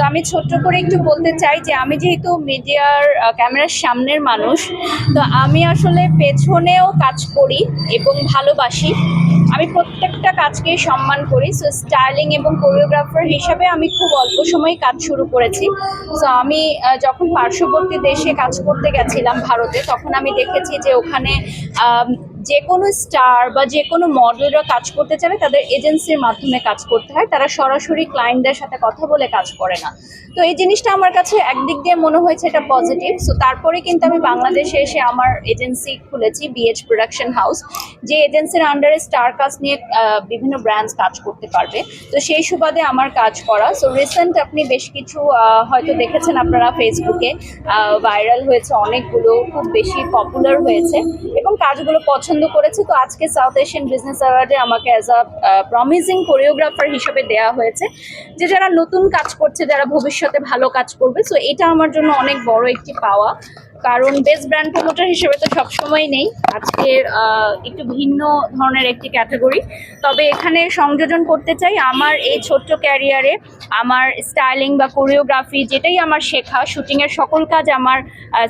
তো আমি ছোট্ট করে একটু বলতে চাই যে আমি যেহেতু মিডিয়ার ক্যামেরার সামনের মানুষ, তো আমি আসলে পেছনেও কাজ করি এবং ভালোবাসি। আমি প্রত্যেকটা কাজকেই সম্মান করি। সো স্টাইলিং এবং কোরিওগ্রাফার হিসাবে আমি খুব অল্প সময় কাজ শুরু করেছি। সো আমি যখন পার্শ্ববর্তী দেশে কাজ করতে গেছিলাম ভারতে, তখন আমি দেখেছি যে ওখানে যে কোনো স্টার বা যে কোনো মডেলরা কাজ করতে চাইলে তাদের এজেন্সির মাধ্যমে কাজ করতে হয়। তারা সরাসরি ক্লায়েন্টদের সাথে কথা বলে কাজ করে না। তো এই জিনিসটা আমার কাছে একদিক দিয়ে মনে হয়েছে এটা পজিটিভ সো তারপরে কিন্তু আমি বাংলাদেশে এসে আমার এজেন্সি খুলেছি বিএচ প্রোডাকশন হাউস যে এজেন্সির আন্ডারে স্টার কাজ নিয়ে বিভিন্ন ব্র্যান্ডস কাজ করতে পারবে। তো সেই সুবাদে আমার কাজ করা। সো রিসেন্ট আপনি বেশ কিছু হয়তো দেখেছেন আপনারা ফেসবুকে ভাইরাল হয়েছে অনেকগুলো, খুব বেশি পপুলার হয়েছে। এবং কাজগুলো পছন্দ করেছে, তো আজকে সাউথ এশিয়ান বিজনেস অ্যাওয়ার্ডে আমাকে অ্যাজ আ প্রমিজিং কোরিওগ্রাফার হিসেবে দেয়া হয়েছে, যে যারা নতুন কাজ করছে, যারা ভবিষ্যতে ভালো কাজ করবে সো এটা আমার জন্য অনেক বড় একটি পাওয়া। কারণ বেস্ট ব্র্যান্ড প্রমোটার হিসেবে তো সবসময় নেই। আজকে আহ, একটু ভিন্ন ধরনের একটি ক্যাটাগরি তবে এখানে সংযোজন করতে চাই আমার এই ছোট্ট ক্যারিয়ারে আমার স্টাইলিং বা কোরিওগ্রাফি যেটাই আমার শেখা শুটিংয়ের সকল কাজ আমার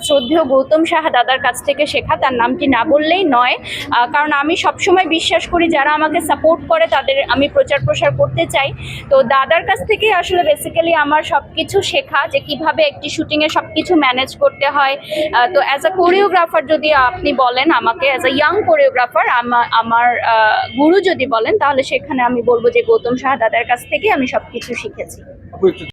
শ্রদ্ধেয় গৌতম সাহা দাদার কাছ থেকে শেখা। তার নামটি না বললেই নয়। কারণ আমি সবসময় বিশ্বাস করি যারা আমাকে সাপোর্ট করে তাদের আমি প্রচার প্রসার করতে চাই। তো দাদার কাছ থেকে আসলে বেসিক্যালি আমার সব কিছু শেখা যে কীভাবে একটি শুটিংয়ে সব কিছু ম্যানেজ করতে হয় তো অ্যাজ আ কোরিওগ্রাফার যদি আপনি বলেন আমাকে অ্যাজ আ ইয়াং কোরিওগ্রাফার আমার গুরু যদি বলেন, তাহলে সেখানে আমি বলব যে গৌতম সাহা দাদার কাছ থেকে আমি সব কিছু শিখেছি